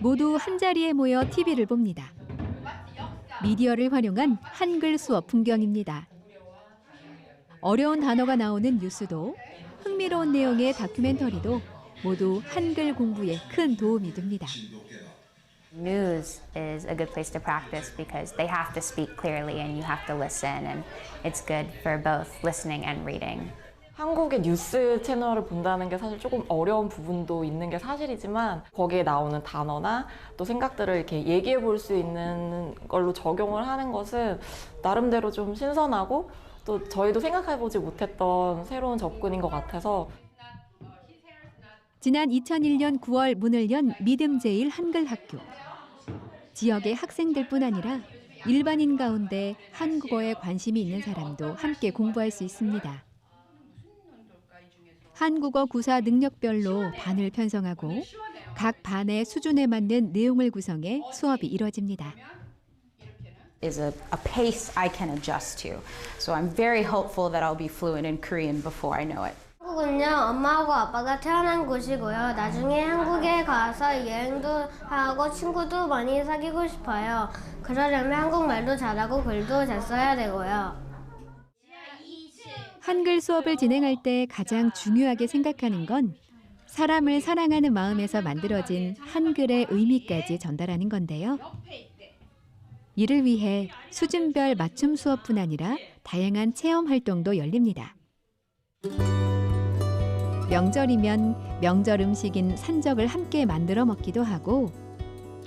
모두 한자리에 모여 TV를 봅니다. 미디어를 활용한 한글 수업 풍경입니다. 어려운 단어가 나오는 뉴스도 흥미로운 내용의 다큐멘터리도 모두 한글 공부에 큰 도움이 됩니다. News is a good place to practice because they have to speak clearly and you have to listen, and it's good for both listening and reading. 한국의 뉴스 채널을 본다는 게 사실 조금 어려운 부분도 있는 게 사실이지만 거기에 나오는 단어나 또 생각들을 이렇게 얘기해 볼 수 있는 걸로 적용을 하는 것은 나름대로 좀 신선하고 또 저희도 생각해 보지 못했던 새로운 접근인 것 같아서 지난 2001년 9월 문을 연 믿음 제일 한글 학교. 지역의 학생들뿐 아니라 일반인 가운데 한국어에 관심이 있는 사람도 함께 공부할 수 있습니다. 한국어 구사 능력별로 반을 편성하고 각 반의 수준에 맞는 내용을 구성해 수업이 이뤄집니다. is a, a pace I can adjust to. So I'm very hopeful that I'll be fluent in Korean before I know it. 한국은요 엄마하고 아빠가 태어난 곳이고요 나중에 한국에 가서 여행도 하고 친구도 많이 사귀고 싶어요 그러려면 한국말도 잘하고 글도 잘 써야 되고요 한글 수업을 진행할 때 가장 중요하게 생각하는 건 사람을 사랑하는 마음에서 만들어진 한글의 의미까지 전달하는 건데요. 이를 위해 수준별 맞춤 수업뿐 아니라 다양한 체험 활동도 열립니다. 명절이면 명절 음식인 산적을 함께 만들어 먹기도 하고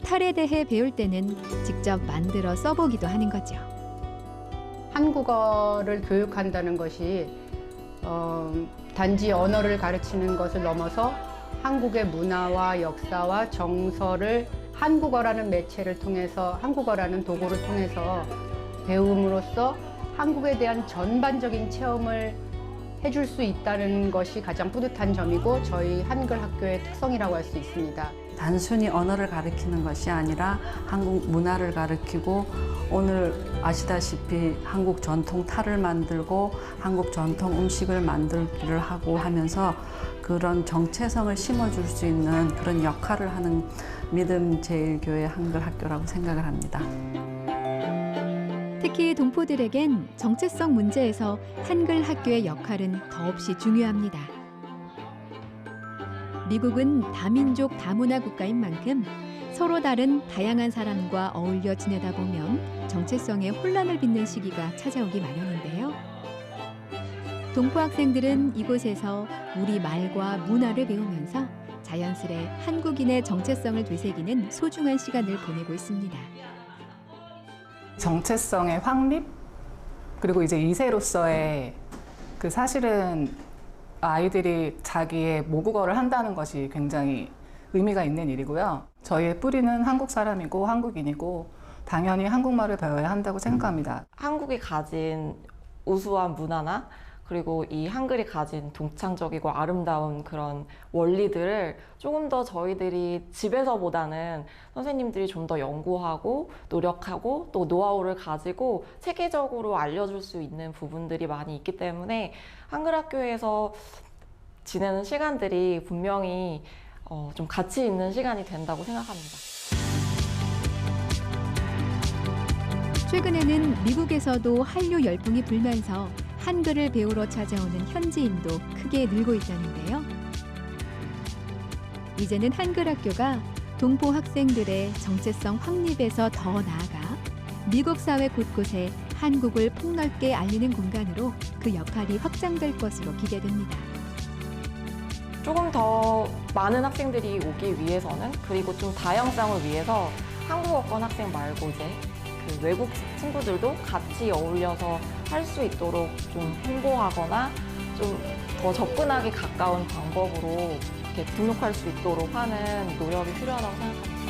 탈에 대해 배울 때는 직접 만들어 써보기도 하는 거죠. 한국어를 교육한다는 것이 어, 단지 언어를 가르치는 것을 넘어서 한국의 문화와 역사와 정서를 한국어라는 매체를 통해서 한국어라는 도구를 통해서 배움으로써 한국에 대한 전반적인 체험을 해줄 수 있다는 것이 가장 뿌듯한 점이고 저희 한글 학교의 특성이라고 할 수 있습니다. 단순히 언어를 가르치는 것이 아니라 한국 문화를 가르치고 오늘 아시다시피 한국 전통 탈을 만들고 한국 전통 음식을 만들기를 하고 하면서 그런 정체성을 심어줄 수 있는 그런 역할을 하는 믿음 제일교회 한글 학교라고 생각을 합니다. 특히 동포들에겐 정체성 문제에서 한글 학교의 역할은 더없이 중요합니다. 미국은 다민족 다문화 국가인 만큼 서로 다른 다양한 사람과 어울려 지내다 보면 정체성에 혼란을 빚는 시기가 찾아오기 마련인데요. 동포 학생들은 이곳에서 우리 말과 문화를 배우면서 자연스레 한국인의 정체성을 되새기는 소중한 시간을 보내고 있습니다. 정체성의 확립 그리고 이제 이세로서의 그 사실은 아이들이 자기의 모국어를 한다는 것이 굉장히 의미가 있는 일이고요. 저희의 뿌리는 한국 사람이고 한국인이고 당연히 한국말을 배워야 한다고 생각합니다. 한국이 가진 우수한 문화나 그리고 이 한글이 가진 동창적이고 아름다운 그런 원리들을 조금 더 저희들이 집에서보다는 선생님들이 좀 더 연구하고 노력하고 또 노하우를 가지고 체계적으로 알려줄 수 있는 부분들이 많이 있기 때문에 한글 학교에서 지내는 시간들이 분명히 어, 좀 가치 있는 시간이 된다고 생각합니다. 최근에는 미국에서도 한류 열풍이 불면서 한글을 배우러 찾아오는 현지인도 크게 늘고 있다는데요. 이제는 한글 학교가 동포 학생들의 정체성 확립에서 더 나아가 미국 사회 곳곳에 한국을 폭넓게 알리는 공간으로 그 역할이 확장될 것으로 기대됩니다. 조금 더 많은 학생들이 오기 위해서는 그리고 좀 다양성을 위해서 한국어권 학생 말고 이제 그 외국 친구들도 같이 어울려서 할 수 있도록 좀 홍보하거나 좀 더 접근하기 가까운 방법으로 이렇게 등록할 수 있도록 하는 노력이 필요하다고 생각합니다.